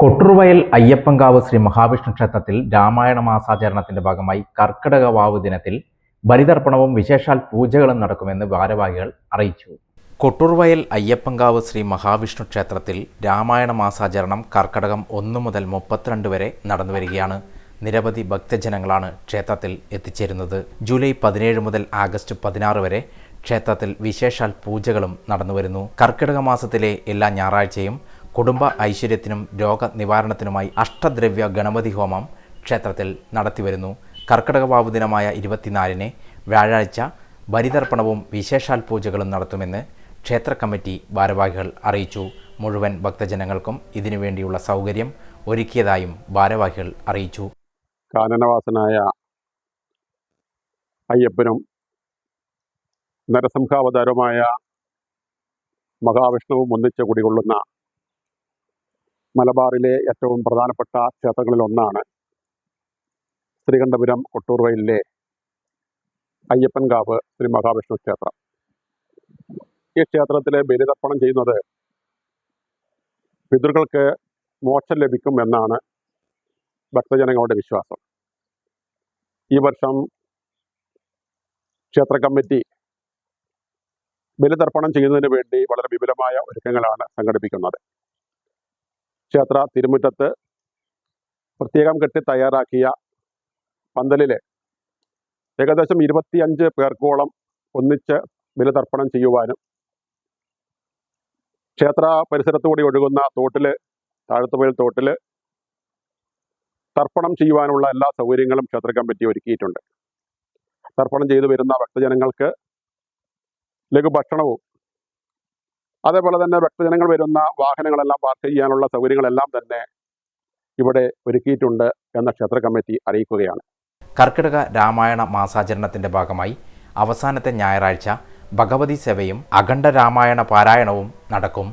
കൊട്ടുറുവയൽ അയ്യപ്പങ്കാവ് ശ്രീ മഹാവിഷ്ണു ക്ഷേത്രത്തിൽ രാമായണ മാസാചരണത്തിന്റെ ഭാഗമായി കർക്കിടക വാവ് ദിനത്തിൽ ബലിതർപ്പണവും വിശേഷാൽ പൂജകളും നടക്കുമെന്ന് ഭാരവാഹികൾ അറിയിച്ചു. കൊട്ടുറുവയൽ അയ്യപ്പങ്കാവ് ശ്രീ മഹാവിഷ്ണു ക്ഷേത്രത്തിൽ രാമായണ മാസാചരണം കർക്കിടകം ഒന്ന് മുതൽ മുപ്പത്തിരണ്ട് വരെ നടന്നു വരികയാണ്. നിരവധി ഭക്തജനങ്ങളാണ് ക്ഷേത്രത്തിൽ എത്തിച്ചേരുന്നത്. ജൂലൈ പതിനേഴ് മുതൽ ആഗസ്റ്റ് പതിനാറ് വരെ ക്ഷേത്രത്തിൽ വിശേഷാൽ പൂജകളും നടന്നു വരുന്നു. കർക്കിടക മാസത്തിലെ എല്ലാ ഞായറാഴ്ചയും കുടുംബ ഐശ്വര്യത്തിനും രോഗനിവാരണത്തിനുമായി അഷ്ടദ്രവ്യ ഗണപതി ഹോമം ക്ഷേത്രത്തിൽ നടത്തിവരുന്നു. കർക്കിടക വാവ് ദിനമായ ഇരുപത്തിനാലിന് വ്യാഴാഴ്ച ബലിതർപ്പണവും വിശേഷാൽ പൂജകളും നടത്തുമെന്ന് ക്ഷേത്ര കമ്മിറ്റി ഭാരവാഹികൾ അറിയിച്ചു. മുഴുവൻ ഭക്തജനങ്ങൾക്കും ഇതിനുവേണ്ടിയുള്ള സൗകര്യം ഒരുക്കിയതായും ഭാരവാഹികൾ അറിയിച്ചു. കാനനവാസനായ അയ്യപ്പനും നരസിംഹാവതാരമായ മഹാവിഷ്ണുവും ഒന്നിച്ച് കുടികൊള്ളുന്ന മലബാറിലെ ഏറ്റവും പ്രധാനപ്പെട്ട ക്ഷേത്രങ്ങളിലൊന്നാണ് ശ്രീകണ്ഠപുരം അയ്യപ്പൻ അയ്യപ്പൻകാവ് ശ്രീ മഹാവിഷ്ണു ക്ഷേത്രം. ഈ ക്ഷേത്രത്തിലെ ബലിതർപ്പണം ചെയ്യുന്നത് പിതൃകൾക്ക് മോക്ഷം ലഭിക്കും എന്നാണ് ഭക്തജനങ്ങളുടെ വിശ്വാസം. ഈ വർഷം ക്ഷേത്ര കമ്മിറ്റി ബലിതർപ്പണം ചെയ്യുന്നതിന് വേണ്ടി വളരെ വിപുലമായ ഒരുക്കങ്ങളാണ് സംഘടിപ്പിക്കുന്നത്. ക്ഷേത്ര തിരുമുറ്റത്ത് പ്രത്യേകം കെട്ടി തയ്യാറാക്കിയ പന്തലിലെ ഏകദേശം ഇരുപത്തിയഞ്ച് പേർക്കോളം ഒന്നിച്ച് ബലിതർപ്പണം ചെയ്യുവാനും ക്ഷേത്ര പരിസരത്തുകൂടി ഒഴുകുന്ന തോട്ടിൽ താഴത്തുപോയിൽ തോട്ടിൽ തർപ്പണം ചെയ്യുവാനുള്ള എല്ലാ സൗകര്യങ്ങളും ക്ഷേത്ര കമ്മിറ്റി ഒരുക്കിയിട്ടുണ്ട്. തർപ്പണം ചെയ്തു വരുന്ന ഭക്തജനങ്ങൾക്ക് ലഘുഭക്ഷണവും അതേപോലെ തന്നെ ഭക്തജനങ്ങൾ വരുന്ന വാഹനങ്ങളെല്ലാം പാർക്ക് ചെയ്യാനുള്ള സൗകര്യങ്ങളെല്ലാം തന്നെ ഇവിടെ ഒരുക്കിയിട്ടുണ്ട് എന്ന ക്ഷേത്ര കമ്മിറ്റി അറിയിക്കുകയാണ്. കർക്കിടക രാമായണ മാസാചരണത്തിന്റെ ഭാഗമായി അവസാനത്തെ ഞായറാഴ്ച ഭഗവതി സേവയും അഖണ്ഡ രാമായണ പാരായണവും നടക്കും.